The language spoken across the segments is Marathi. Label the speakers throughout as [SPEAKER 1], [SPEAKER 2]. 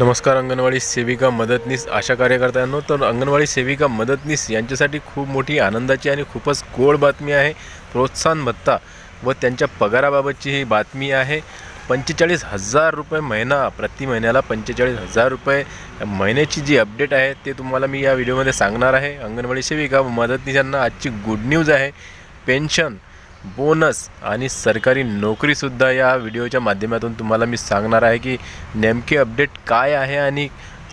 [SPEAKER 1] नमस्कार अंगणवाडी सेविका मदतनीस आशा कार्यकर्त्यांनो. तर अंगणवाडी सेविका मदतनीस यांच्यासाठी खूप मोठी आनंदाची आणि खूपच गोड बातमी आहे. प्रोत्साहन भत्ता व त्यांच्या पगाराबाबतची ही बातमी आहे. पंचेचाळीस हजार रुपये महिना प्रति महिन्याला पंचेचाळीस हजार रुपये महिन्याची जी अपडेट आहे ते तुम्हाला मी या व्हिडिओमध्ये सांगणार आहे. अंगणवाडी सेविका व मदतनीस यांना आजची गुड न्यूज आहे. पेन्शन बोनस आणि सरकारी नोकरीसुद्धा या व्हिडिओच्या माध्यमातून तुम्हाला मी सांगणार आहे की नेमके अपडेट काय आहे आणि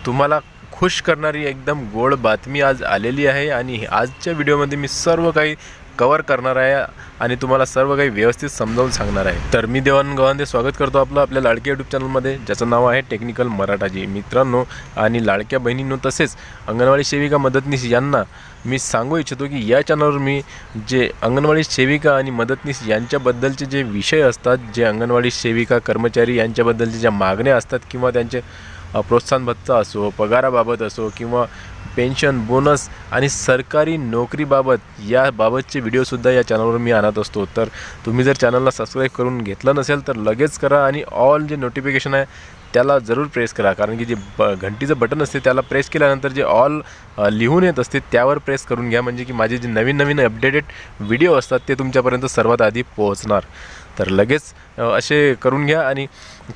[SPEAKER 1] तुम्हाला खुश करणारी एकदम गोड बातमी आज आलेली आहे. आणि आजच्या व्हिडिओमध्ये मी सर्व काही कवर करणार आहे आणि तुम्हाला सर्व काही व्यवस्थित समजावून सांगणार आहे. तर मी देवान गव्हांदे स्वागत करतो आपलं आपल्या लाडक्या यूट्यूब चॅनलमध्ये ज्याचं नाव आहे टेक्निकल मराठाजी. मित्रांनो आणि लाडक्या बहिणींनो तसेच अंगणवाडी सेविका मदतनीस यांना मी सांगू इच्छितो की या चॅनलवर मी जे अंगणवाडी सेविका आणि मदतनीस यांच्याबद्दलचे जे विषय असतात जे अंगणवाडी सेविका कर्मचारी यांच्याबद्दलच्या ज्या मागण्या असतात किंवा त्यांचे प्रोत्साहन भत्ता असो पगाराबाबत असो किंवा पेन्शन बोनस आणि सरकारी नोकरीबाबत याबाबतचे व्हिडिओसुद्धा या चॅनलवर मी आणत असतो. तर तुम्ही जर चॅनलला सबस्क्राईब करून घेतलं नसेल तर लगेच करा आणि ऑल जे नोटिफिकेशन आहे त्याला जरूर प्रेस करा. कारण की जे ब घंटीचं बटन असते त्याला प्रेस केल्यानंतर जे ऑल लिहून येत असते त्यावर प्रेस करून घ्या. म्हणजे की माझे जे नवीन नवीन अपडेटेड व्हिडिओ असतात ते तुमच्यापर्यंत सर्वात आधी पोहोचणार. तर लगेच असे करून घ्या आणि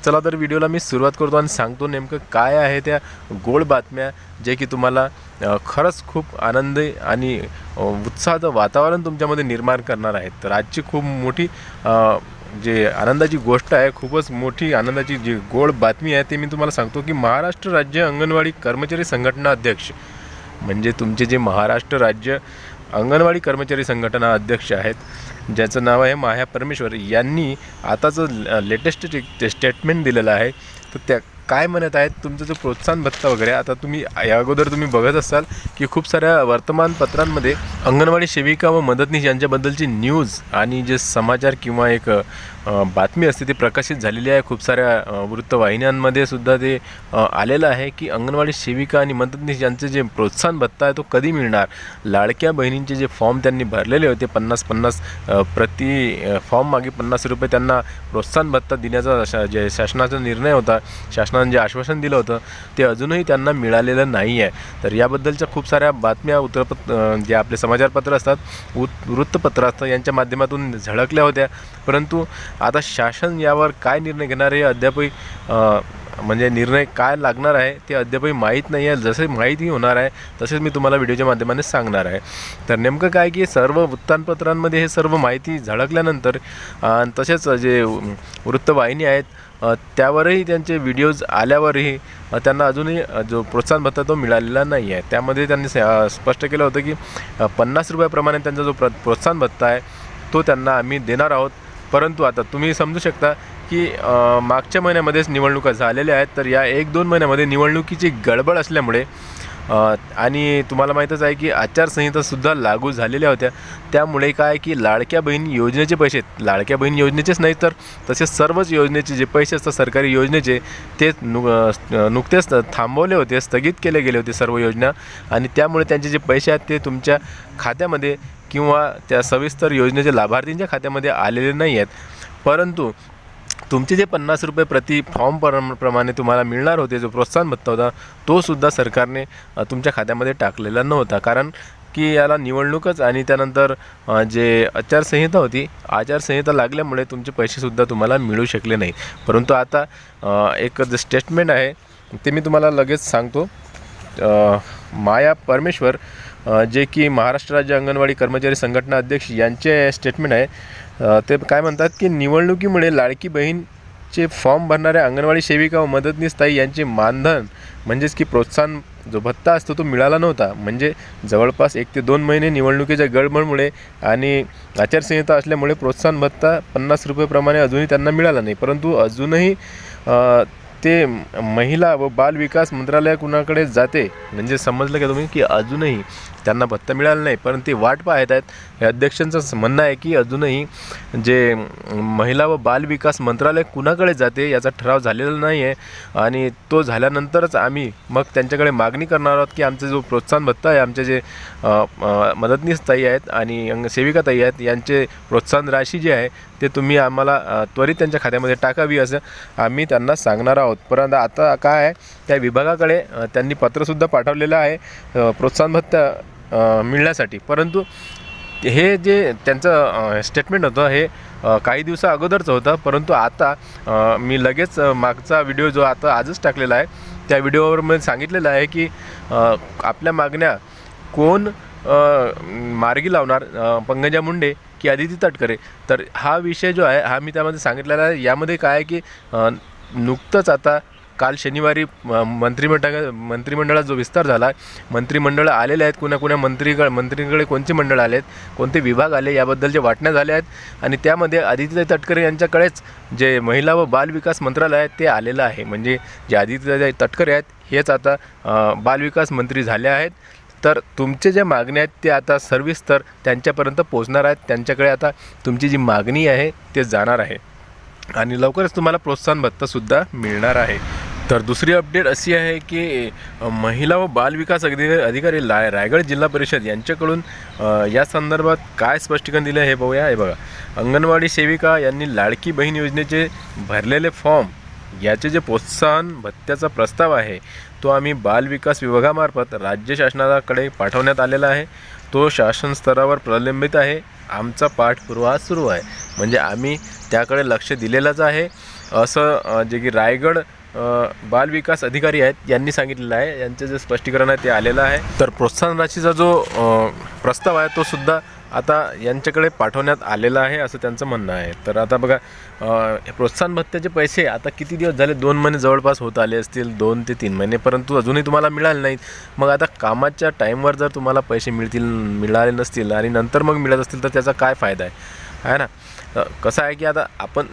[SPEAKER 1] चला तर व्हिडिओला मी सुरुवात करतो आणि सांगतो नेमकं काय आहे त्या गोड बातम्या जे की तुम्हाला खरंच खूप आनंदी आणि उत्साहाचं वातावरण तुमच्यामध्ये निर्माण करणार आहेत तर आजची खूप मोठी जे आनंदाची गोष्ट आहे खूपच मोठी आनंदाची जी गोड बातमी आहे ते मी तुम्हाला सांगतो की महाराष्ट्र राज्य अंगणवाडी कर्मचारी संघटना अध्यक्ष म्हणजे तुमचे जे महाराष्ट्र राज्य अंगणवाडी कर्मचारी संघटना अध्यक्ष आहेत. ज्याचं नाव आहे माया परमेश्वर. यांनी आताचं लेटेस्ट स्टेटमेंट दिलेलं आहे तर त्या काय म्हणत आहेत तुमचं जो प्रोत्साहन भत्ता वगैरे आता तुम्ही या अगोदर तुम्ही बघत असाल की खूप साऱ्या वर्तमानपत्रांमध्ये अंगणवाडी सेविका व मदतनीस यांच्याबद्दलची न्यूज आणि जे समाचार किंवा एक बातमी असते ती प्रकाशित झालेली आहे. खूप साऱ्या वृत्तवाहिन्यांमध्ये सुद्धा ते आलेलं आहे की अंगणवाडी सेविका आणि मदतनीस यांचे जे प्रोत्साहन भत्ता आहे तो कधी मिळणार? लाडक्या बहिणींचे जे फॉर्म त्यांनी भरलेले होते पन्नास पन्नास प्रति फॉर्म मागे पन्नास रुपये त्यांना प्रोत्साहन भत्ता देण्याचा जे शासनाचा निर्णय होता शासना शासनाने जे आश्वासन दिलं होतं ते अजूनही त्यांना मिळालेलं नाही आहे तर याबद्दलच्या खूप साऱ्या बातम्या उत्तरपत जे आपले समाचारपत्र असतात उत वृत्तपत्र असतं यांच्या माध्यमातून झळकल्या होत्या. परंतु आता शासन यावर काय निर्णय घेणार हे अद्यापही म्हणजे निर्णय काय लागणार आहे ते अद्यापही माहीत नाही आहे जसे माहिती होणार आहे तसेच मी तुम्हाला व्हिडिओच्या माध्यमाने सांगणार आहे. तर नेमकं काय की सर्व वृत्तांपत्रांमध्ये हे सर्व माहिती झळकल्यानंतर तसेच जे वृत्तवाहिनी आहेत त्यावरही त्यांचे व्हिडिओज आल्यावरही त्यांना अजूनही जो प्रोत्साहन भत्ता तो मिळालेला नाही आहे. त्यामध्ये त्यांनी स- स्पष्ट केलं होतं की पन्नास रुपयाप्रमाणे त्यांचा जो प्र प्रोत्साहन भत्ता आहे तो त्यांना आम्ही देणार आहोत. परंतु आता तुम्ही समजू शकता की मागच्या महिन्यामध्येच निवडणुका झालेल्या आहेत. तर या एक दोन महिन्यामध्ये निवडणुकीची गडबड असल्यामुळे आणि तुम्हाला माहीतच आहे की आचारसंहितासुद्धा लागू झालेल्या होत्या. त्यामुळे काय की लाडक्या बहीण योजनेचे पैसे लाडक्या बहीण योजनेचेच नाही तर तसेच सर्वच योजनेचे जे पैसे असतात सरकारी योजनेचे ते नु नुकतेच थांबवले होते स्थगित केले गेले होते सर्व योजना. आणि त्यामुळे त्यांचे जे पैसे आहेत ते तुमच्या खात्यामध्ये किंवा त्या सविस्तर योजनेच्या लाभार्थींच्या खात्यामध्ये आलेले नाही आहेत. परंतु तुमचे जे पन्नास रुपये प्रति फॉर्म प्रम प्रमाणे तुम्हाला मिळणार होते जो प्रोत्साहन भत्ता होता तो सुद्धा सरकारने तुमच्या खात्यामध्ये टाकलेला नव्हता. कारण की याला निवडणूकच आणि त्यानंतर जे आचारसंहिता होती आचारसंहिता लागल्यामुळे तुमचे पैसेसुद्धा तुम्हाला मिळू शकले नाही. परंतु आता एक जे स्टेटमेंट आहे ते मी तुम्हाला लगेच सांगतो. माया परमेश्वर जे की महाराष्ट्र राज्य अंगणवाडी कर्मचारी संघटना अध्यक्ष यांचे स्टेटमेंट आहे ते काय म्हणतात की निवडणुकीमुळे लाडकी बहीणचे फॉर्म भरणाऱ्या अंगणवाडी सेविका व मदतनीस ताई यांचे मानधन म्हणजेच की प्रोत्साहन जो भत्ता असतो तो मिळाला नव्हता. म्हणजे जवळपास एक ते दोन महिने निवडणुकीच्या गडबडमुळे आणि आचारसंहिता असल्यामुळे प्रोत्साहन भत्ता पन्नास रुपयेप्रमाणे अजूनही त्यांना मिळाला नाही. परंतु अजूनही ते महिला व बाल विकास मंत्रालय जाते? म्हणजे समजलं का तुम्ही की अजूनही त्यांना भत्ता मिळाला नाही पण ते वाट पाहत आहेत. हे अध्यक्षांचं म्हणणं आहे की अजूनही जे महिला व बाल विकास मंत्रालय कुणाकडे जाते याचा ठराव झालेला नाही आहे आणि तो झाल्यानंतरच आम्ही मग त्यांच्याकडे मागणी करणार आहोत की आमचा जो प्रोत्साहन भत्ता आहे आमचे जे मदतनीस ताई आहेत आणि अंग सेविका ताई आहेत यांचे प्रोत्साहन राशी जी आहे ते तुम्ही आम्हाला त्वरित त्यांच्या खात्यामध्ये टाकावी असं आम्ही त्यांना सांगणार आहोत. परंतु आता काय आहे त्या विभागाकडे त्यांनी पत्रसुद्धा पाठवलेलं आहे प्रोत्साहन भत्ता मिळण्यासाठी. परंतु हे जे त्यांचं स्टेटमेंट होतं हे काही दिवसा अगोदरचं होतं. परंतु आता मी लगेच मागचा व्हिडिओ जो आता आजच टाकलेला आहे त्या व्हिडिओवर मी सांगितलेलं आहे की आपल्या मागण्या कोण मार्गी लावणार? पंकजा मुंडे की आदिती तटकरे. तर हा विषय जो आहे हा मी त्यामध्ये सांगितलेला आहे. यामध्ये काय आहे की नुकतंच आता काल शनिवारी मंत्रिमंडळ मंत्रिमंडळात जो विस्तार झाला आहे मंत्रिमंडळ आलेले आहेत. कुणा कुणा मंत्रीकडे मंत्रीकडे कोणते मंडळ आले आहेत कोणते विभाग आले याबद्दलचे वाटण्या झाल्या आहेत. आणि त्यामध्ये आदित्यताई तटकरे यांच्याकडेच जे महिला व बालविकास मंत्रालय आहे ते आलेलं आहे. म्हणजे जे आदित्यताई तटकरे आहेत हेच आता बालविकास मंत्री झाले आहेत. तर तुमचे जे मागणी आहेत ते आता सर्विस्तर त्यांच्यापर्यंत पोचणार आहेत. त्यांच्याकडे आता तुमची जी मागणी आहे ते जाणार आहे. आणि लवकरच तुम्हाला प्रोत्साहन भत्तासुद्धा मिळणार आहे. तर दुसरी अपडेट अशी आहे की महिला व बालविकास अधिकारी अधिकारी लाय रायगड जिल्हा परिषद यांच्याकडून या संदर्भात काय स्पष्टीकरण दिलं हे बघूया. हे बघा. अंगणवाडी सेविका यांनी लाडकी बहीण योजनेचे भरलेले फॉर्म याचे जे प्रोत्साहन भत्त्याचा प्रस्ताव आहे तो आम्ही बालविकास विभागामार्फत राज्य शासनाकडे पाठवण्यात आलेला आहे. तो शासन स्तरावर प्रलंबित आहे. आमचा पाठपुरावा सुरू आहे. म्हणजे आम्ही त्याकडे लक्ष दिलेलंच आहे. असं जे की रायगड बालविकास अधिकारी आहेत यांनी सांगितलेलं आहे. यांचं जे स्पष्टीकरण आहे ते आलेलं आहे. तर प्रोत्साहन राशीचा जो प्रस्ताव आहे तो सुद्धा आता यांच्याकडे पाठवण्यात आलेलं आहे असं त्यांचं म्हणणं आहे. तर आता बघा प्रोत्साहन भत्त्याचे पैसे आता किती दिवस झाले? दोन महिने जवळपास होत आले असतील दोन ते तीन महिने परंतु अजूनही तुम्हाला मिळाले नाहीत. मग आता कामाच्या टाईमवर जर तुम्हाला पैसे मिळतील मिळाले नसतील आणि नंतर मग मिळत असतील तर त्याचा काय फायदा आहे? आहे ना? कसं आहे की आता आपण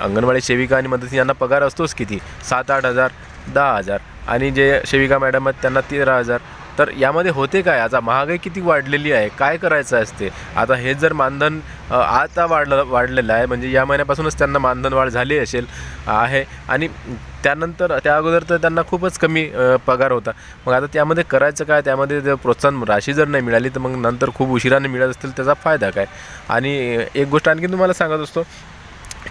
[SPEAKER 1] अंगणवाडी सेविका आणि मदती यांना पगार असतोच किती? सात आठ हजार दहा हजार. आणि जे सेविका मॅडम आहेत त्यांना तेरा हजार. तर यामध्ये होते काय? आता महागाई किती वाढलेली आहे? काय करायचं असते? आता हे जर मानधन आता वाढलं वाढलेलं आहे म्हणजे या महिन्यापासूनच त्यांना मानधन वाढ झाली असेल आहे. आणि त्यानंतर त्या अगोदर तर त्यांना खूपच कमी पगार होता. मग आता त्यामध्ये करायचं काय? त्यामध्ये जर प्रोत्साहन राशी जर नाही मिळाली तर मग नंतर खूप उशिराने मिळत असतील त्याचा फायदा काय? आणि एक गोष्ट आणखी तुम्हाला सांगत असतो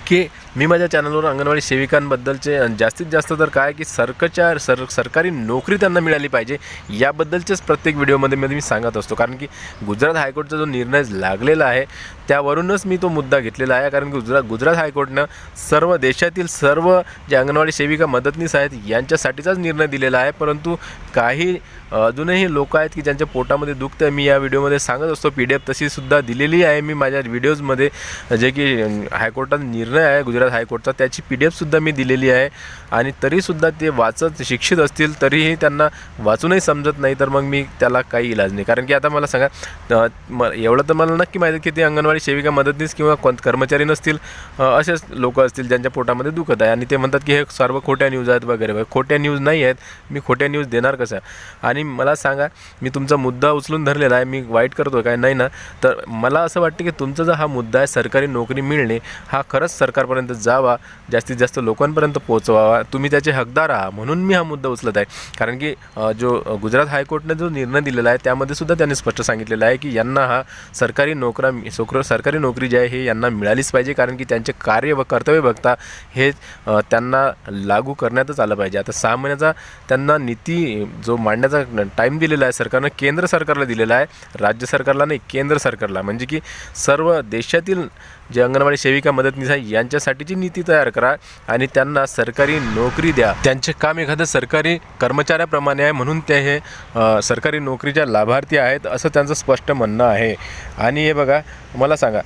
[SPEAKER 1] की मी माझ्या चॅनलवर अंगणवाडी सेविकांबद्दलचे जास्तीत जास्त तर काय की सरकारच्या सर सरकारी नोकरी त्यांना मिळाली पाहिजे याबद्दलचेच प्रत्येक व्हिडिओमध्ये मध्ये मी सांगत असतो. कारण की गुजरात हायकोर्टचा जो निर्णय लागलेला आहे त्यावरूनच मी तो मुद्दा घेतलेला आहे. कारण की गुजरात गुजरात हायकोर्टनं सर्व देशातील सर्व जे अंगणवाडी सेविका मदतनीस आहेत यांच्यासाठीचाच निर्णय दिलेला आहे. परंतु काही अजूनही लोक आहेत की ज्यांच्या पोटामध्ये दुखतं मी या व्हिडिओमध्ये सांगत असतो. पी डी एफ तशीसुद्धा दिलेली आहे. मी माझ्या व्हिडिओजमध्ये जे की हायकोर्टाचा निर्णय आहे गुजरात हायकोर्टचा त्याची पी डी एफसुद्धा मी दिलेली आहे. आणि तरीसुद्धा ते वाचत शिक्षित असतील तरीही त्यांना वाचूनही समजत नाही तर मग मी त्याला काही इलाज नाही. कारण की आता मला सांगा म एवढं तर मला नक्की माहिती की ते अंगणवाडी सेविका मदतनीस किंवा कोण कर्मचारी नसतील असेच लोक असतील ज्यांच्या पोटामध्ये दुखत आहे. आणि ते म्हणतात की हे सर्व खोट्या न्यूज आहेत वगैरे. वगैरे खोट्या न्यूज नाही आहेत. मी खोट्या न्यूज देणार कसं? आणि मला सांगा मी तुमचा मुद्दा उचलून धरलेला आहे मी वाईट करतो काय? नाही ना. तर मला असं वाटतं की तुमचा जो हा मुद्दा आहे सरकारी नोकरी मिळणे हा खरंच सरकारपर्यंत जावा जास्तीत जास्त लोकांपर्यंत पोहोचवावा. तुम्ही त्याचे हकदार आहात. म्हणून मी हा मुद्दा उचलत आहे. कारण की जो गुजरात हायकोर्टने जो निर्णय दिलेला आहे त्यामध्ये सुद्धा त्यांनी स्पष्ट सांगितलेलं आहे की यांना हा सरकारी नोकरा सोकर सरकारी नोकरी जी आहे हे यांना मिळालीच पाहिजे. कारण की त्यांचे कार्य व कर्तव्य बघता हे त्यांना लागू करण्यातच आलं पाहिजे. आता सहा महिन्याचा त्यांना नीती जो मांडण्याचा टाईम दिलेला आहे सरकारनं केंद्र सरकारला दिलेला आहे. राज्य सरकारला नाही केंद्र सरकारला. म्हणजे की सर्व देशातील जे अंगणवाडी सेविका मदतनीस आहे यांच्यासाठीची नीती तयार करा आणि त्यांना सरकारी नोकरी द्या. त्यांचे काम एखादं सरकारी कर्मचाऱ्याप्रमाणे आहे म्हणून ते हे सरकारी नोकरीच्या लाभार्थी आहेत असं त्यांचं स्पष्ट म्हणणं आहे. आणि हे बघा मला सांगा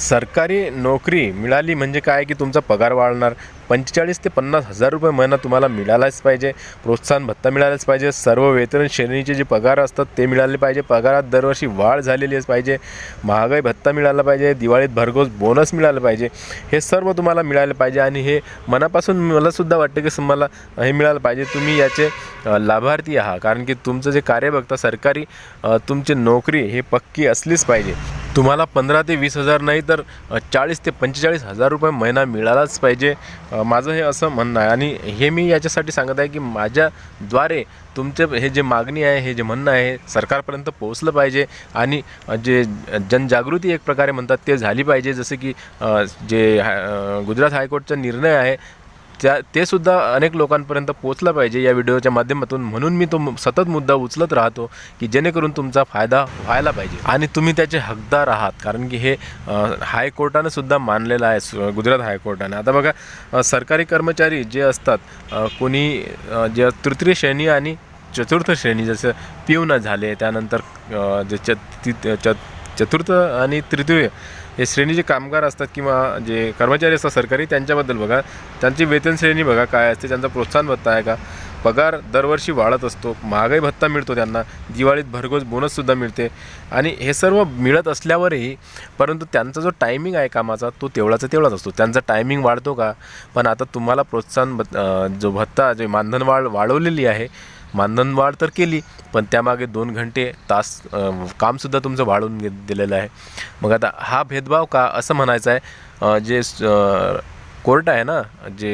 [SPEAKER 1] सरकारी नोकरी मिळाली म्हणजे काय की तुमचा पगार वाढणार पंचेचाळीस ते पन्नास हजार रुपये महिना तुम्हाला मिळालाच पाहिजे. प्रोत्साहन भत्ता मिळालाच पाहिजे. सर्व वेतन श्रेणीचे जे पगार असतात ते मिळाले पाहिजे. पगारात दरवर्षी वाढ झालेलीच पाहिजे. महागाई भत्ता मिळाला पाहिजे. दिवाळीत भरघोस बोनस मिळालं पाहिजे. हे सर्व तुम्हाला मिळालं पाहिजे आणि हे मनापासून मलासुद्धा वाटतं की तुम्हाला हे मिळालं पाहिजे. तुम्ही याचे लाभार्थी आहात. कारण की तुमचं जे कार्य बघता सरकारी तुमची नोकरी हे पक्की असलीच पाहिजे. तुम्हाला पंधरा ते वीस हजार नाही तर चाळीस ते पंचेचाळीस हजार रुपये महिना मिळालाच पाहिजे. माझं हे असं म्हणणं आहे. आणि हे मी याच्यासाठी सांगत आहे की माझ्याद्वारे तुमचे हे जे मागणी आहे हे जे म्हणणं आहे सरकारपर्यंत पोहोचलं पाहिजे. आणि जे जनजागृती एक प्रकारे म्हणतात ते झाली पाहिजे. जसं की जे हाय- गुजरात हायकोर्टचा निर्णय आहे त्या ते सुद्धा अनेक लोकांपर्यंत पोचला पाहिजे या व्हिडिओच्या माध्यमातून. म्हणून मी तो सतत मुद्दा उचलत राहतो की जेणेकरून तुमचा फायदा व्हायला पाहिजे. आणि तुम्ही त्याचे हकदार आहात. कारण की हे हायकोर्टानं सुद्धा मानलेलं आहे गुजरात हायकोर्टाने. आता बघा सरकारी कर्मचारी जे असतात कोणी जे तृतीय श्रेणी आणि चतुर्थ श्रेणी जसं पिऊन झाले त्यानंतर जे च च चतुर्थ आणि तृतीय हे श्रेणीचे कामगार असतात किंवा जे कर्मचारी असतात सरकारी त्यांच्याबद्दल बघा. त्यांची वेतन श्रेणी बघा काय असते त्यांचा प्रोत्साहन भत्ता आहे का? पगार दरवर्षी वाढत असतो महागाई भत्ता मिळतो त्यांना दिवाळीत भरघोस बोनससुद्धा मिळते. आणि हे सर्व मिळत असल्यावरही परंतु त्यांचा जो टायमिंग आहे कामाचा तो तेवढाचा तेवढाच असतो. त्यांचा टायमिंग वाढतो का? पण आता तुम्हाला प्रोत्साहन भत जो भत्ता जे मानधनवाढ वाढवलेली आहे मानधनवाढ तर केली पण त्यामागे दोन घंटे तास कामसुद्धा तुमचं वाढवून घे दिलेलं आहे. मग आता हा भेदभाव का? असं म्हणायचं आहे. जे कोर्ट आहे ना जे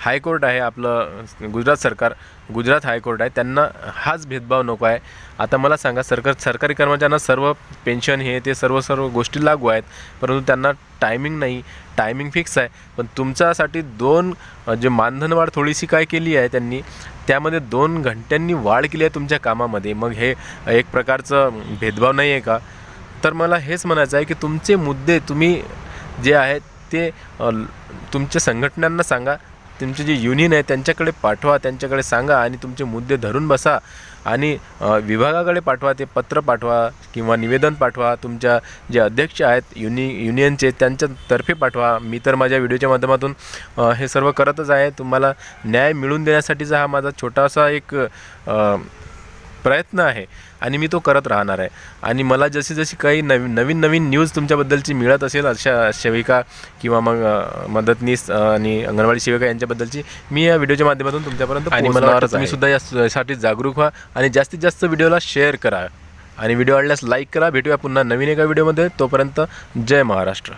[SPEAKER 1] हायकोर्ट आहे आपलं गुजरात सरकार गुजरात हायकोर्ट आहे. त्यांना हाच भेदभाव नको आहे. आता मला सांगा सरकार सरकारी कर्मचाऱ्यांना सर्व पेन्शन हे ते सर्व सर्व गोष्टी लागू आहेत. परंतु त्यांना टायमिंग नाही. टायमिंग फिक्स आहे. पण तुमच्यासाठी दोन जे मानधनवाढ थोडीशी काय केली आहे त्यांनी त्यामध्ये दोन घंट्यांनी वाढ केली आहे तुमच्या कामामध्ये. मग हे एक प्रकारचं भेदभाव नाही आहे का? तर मला हेच म्हणायचं आहे की तुमचे मुद्दे तुम्ही जे आहेत ते तुमच्या संघटनांना सांगा. तुमचे जे युनियन आहे त्यांच्याकडे पाठवा त्यांच्याकडे सांगा आणि तुमचे मुद्दे धरून बसा. आणि विभागाकडे पाठवा ते पत्र पाठवा किंवा निवेदन पाठवा. तुमच्या जे अध्यक्ष आहेत युनि युनियनचे त्यांच्यातर्फे पाठवा. मी तर माझ्या व्हिडिओच्या माध्यमातून हे सर्व करतच आहे. तुम्हाला न्याय मिळवून देण्यासाठीचा हा माझा छोटासा एक प्रयत्न आहे आणि मी तो करत राहणार आहे. आणि मला जशी जशी काही नवीन नवीन नवीन न्यूज तुमच्याबद्दलची मिळत असेल अशा सेविका किंवा मग मदतनीस आणि अंगणवाडी सेविका यांच्याबद्दलची मी या व्हिडिओच्या माध्यमातून तुमच्यापर्यंत आणि मला तुम्ही सुद्धा यासाठी जागरूक व्हा आणि जास्तीत जास्त व्हिडिओला शेअर करा. आणि व्हिडिओ आवडल्यास लाईक करा. भेटूया पुन्हा नवीन एका व्हिडिओमध्ये. तोपर्यंत जय महाराष्ट्र.